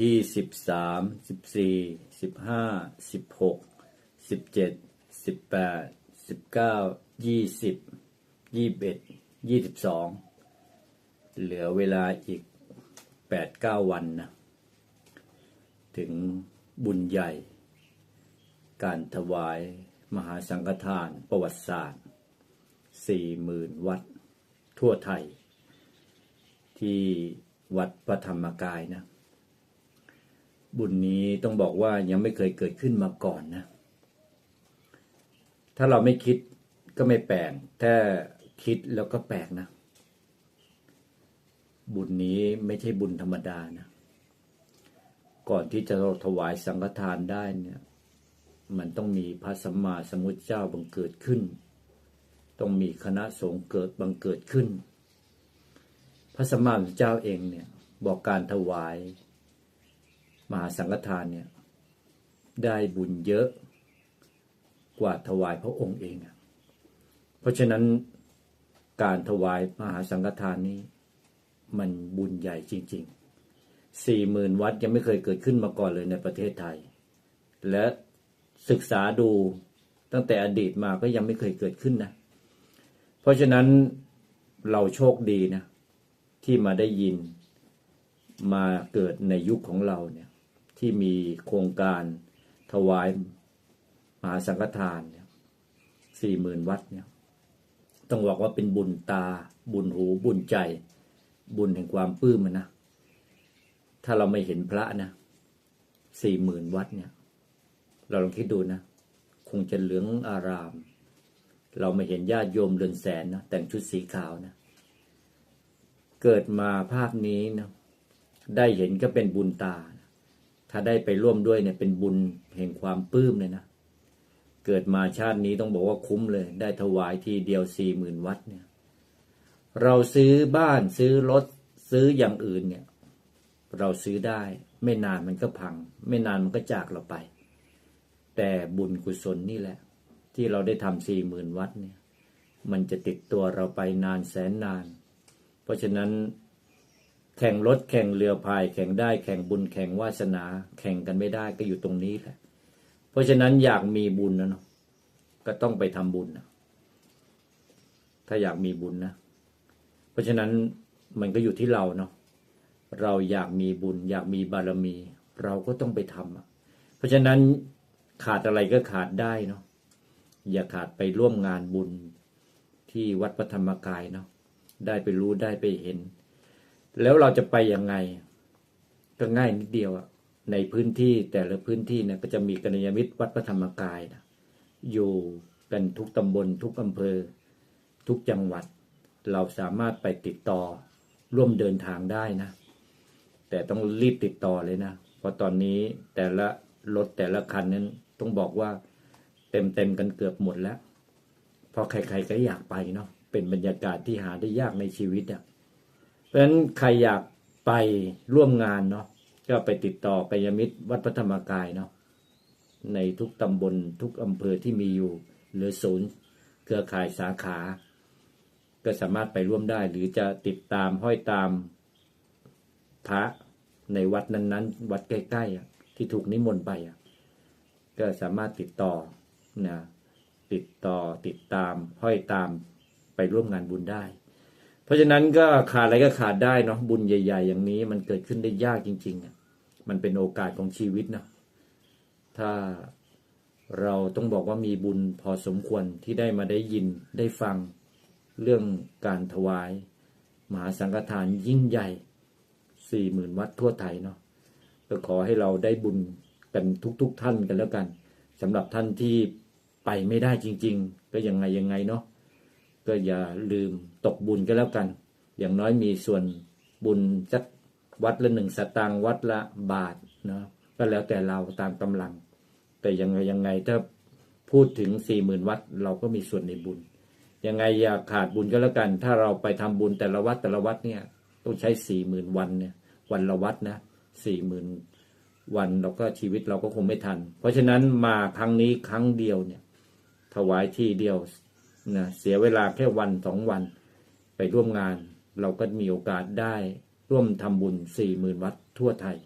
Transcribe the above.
ที่สิบสามสิบสี่สิบห้าสิบหกสิบเจ็ดสิบแปดสิบเก้ายี่สิบยี่สิบเอ็ดยี่สิบสองเหลือเวลาอีกแปดเก้าวันนะ ถึงบุญใหญ่ การถวายมหาสังฆทานประวัติศาสตร์สี่หมื่นวัดทั่วไทย ที่วัดพระธรรมกายนะ บุญนี้ต้องบอกว่ายังไม่เคยเกิดขึ้นมาก่อนนะ ถ้าเราไม่คิดก็ไม่แปลกถ้าคิดแล้วก็แปลกนะ บุญนี้ไม่ใช่บุญธรรมดานะ ก่อนที่จะถวายสังฆทานได้เนี่ย มันต้องมีพระสัมมาสัมพุทธเจ้าบังเกิดขึ้น ต้องมีคณะสงฆ์เกิดบังเกิดขึ้น พระสัมมาสัมพุทธเจ้าเองเนี่ย บอกการถวาย มหาสังฆทานเนี่ย ได้บุญเยอะกว่าถวายพระองค์เองอะเพราะฉะนั้นการถวายมหาสังฆทานนี้ มันบุญใหญ่จริงๆสี่หมื่นวัดยังไม่เคยเกิดขึ้นมาก่อนเลยในประเทศไทย และศึกษาดูตั้งแต่อดีตมาก็ยังไม่เคยเกิดขึ้นนะ เพราะฉะนั้นเราโชคดีนะ ที่มาได้ยินมาเกิดในยุคของเราเนี่ย ที่มีโครงการถวายมหาสังฆทานเนี่ยสี่หมื่นวัดเนี่ยต้องบอกว่าเป็นบุญตา บุญหูบุญใจ บุญแห่งความปลื้มนะ ถ้าเราไม่เห็นพระนะสี่หมื่นวัดเนี่ย เราลองคิดดูนะ คงจะเหลืองอาราม เราไม่เห็นญาติโยมเรือนแสนนะแต่งชุดสีขาวนะเกิดมาภาพนี้นะได้เห็นก็เป็นบุญตานะ ถ้าได้ไปร่วมด้วยเนี่ยเป็นบุญแห่งความปลื้มเลยนะ เกิดมาชาตินี้ต้องบอกว่าคุ้มเลย ได้ถวายทีเดียวสี่หมื่นวัดเนี่ย เราซื้อบ้านซื้อรถซื้ออย่างอื่นเนี่ย เราซื้อได้ ไม่นานมันก็พัง ไม่นานมันก็จากเราไป แต่บุญกุศลนี่แหละ ที่เราได้ทำสี่หมื่นวัดเนี่ย มันจะติดตัวเราไปนานแสนนาน เพราะฉะนั้น แข่งรถแข่งเรือพาย แข่งได้แข่งบุญแข่งวาสนา แข่งกันไม่ได้ก็อยู่ตรงนี้แหละ เพราะฉะนั้นอยากมีบุญนะเนาะก็ต้องไปทำบุญนะถ้าอยากมีบุญนะ เพราะฉะนั้นมันก็อยู่ที่เราเนาะเราอยากมีบุญ อยากมีบารมี เราก็ต้องไปทำอะเพราะฉะนั้นขาดอะไรก็ขาดได้เนาะอย่าขาดไปร่วมงานบุญที่วัดพระธรรมกายเนาะได้ไปรู้ได้ไปเห็น แล้วเราจะไปยังไง ก็ง่ายนิดเดียวอะในพื้นที่แต่ละพื้นที่เนี่ยก็จะมีกัลยาณมิตรวัดพระธรรมกายนะอยู่กันทุกตำบลทุกอำเภอ ทุกจังหวัด เราสามารถไปติดต่อร่วมเดินทางได้นะ แต่ต้องรีบติดต่อเลยนะ เพราะตอนนี้แต่ละรถแต่ละคันนั้นต้องบอกว่าเต็มเต็มๆกันเกือบหมดแล้ว เพราะใครๆก็อยากไปเนาะเป็นบรรยากาศที่หาได้ยากในชีวิตอะ่ะ เพราะฉะนั้นใครอยากไปร่วมงานเนาะก็ไปติดต่อกัยมิตรวัดพระธรรมกายเนาะในทุกตำบลทุกอำเภอที่มีอยู่ หรือศูนย์เครือข่ายสาขา ก็สามารถไปร่วมได้ หรือจะติดตามห้อยตามพระในวัดนั้นๆ วัดใกล้ๆที่ถูกนิมนต์ไปก็สามารถติดต่อนะติดต่อติดตามห้อยตามไปร่วมงานบุญได้ เพราะฉะนั้นก็ขาดอะไรก็ขาดได้เนาะบุญใหญ่ ๆ อย่างนี้มันเกิดขึ้นได้ยากจริงๆอะมันเป็นโอกาสของชีวิตนะถ้าเราต้องบอกว่ามีบุญพอสมควรที่ได้มาได้ยินได้ฟังเรื่องการถวาย มหาสังฆทานยิ่งใหญ่สี่หมื่นวัดทั่วไทยเนาะก็ขอให้เราได้บุญกันทุก ๆทท่านกันแล้วกันสำหรับท่านที่ไปไม่ได้จริง ๆ ก็ยังไงยังไงเนาะ ก็อย่าลืมตกบุญก็แล้วกัน อย่างน้อยมีส่วนบุญสักวัดละหนึ่งสตางค์วัดละบาทเนาะก็แล้วแต่เราตามกำลัง แต่ยังไงยังไงถ้าพูดถึงสี่หมื่นวัดเราก็มีส่วนในบุญ ยังไงอย่าขาดบุญก็แล้วกัน ถ้าเราไปทำบุญแต่ละวัดแต่ละวัดเนี่ยต้องใช้สี่หมื่นวันเนี่ยวันละวัดนะสี่หมื่นวันเราก็ชีวิตเราก็คงไม่ทัน เพราะฉะนั้นมาครั้งนี้ครั้งเดียวเนี่ย ถวายที่เดียว นะเสียเวลาแค่วันสองวัน ไปร่วมงาน เราก็มีโอกาสได้ร่วมทำบุญสี่หมื่นวัดทั่วไทย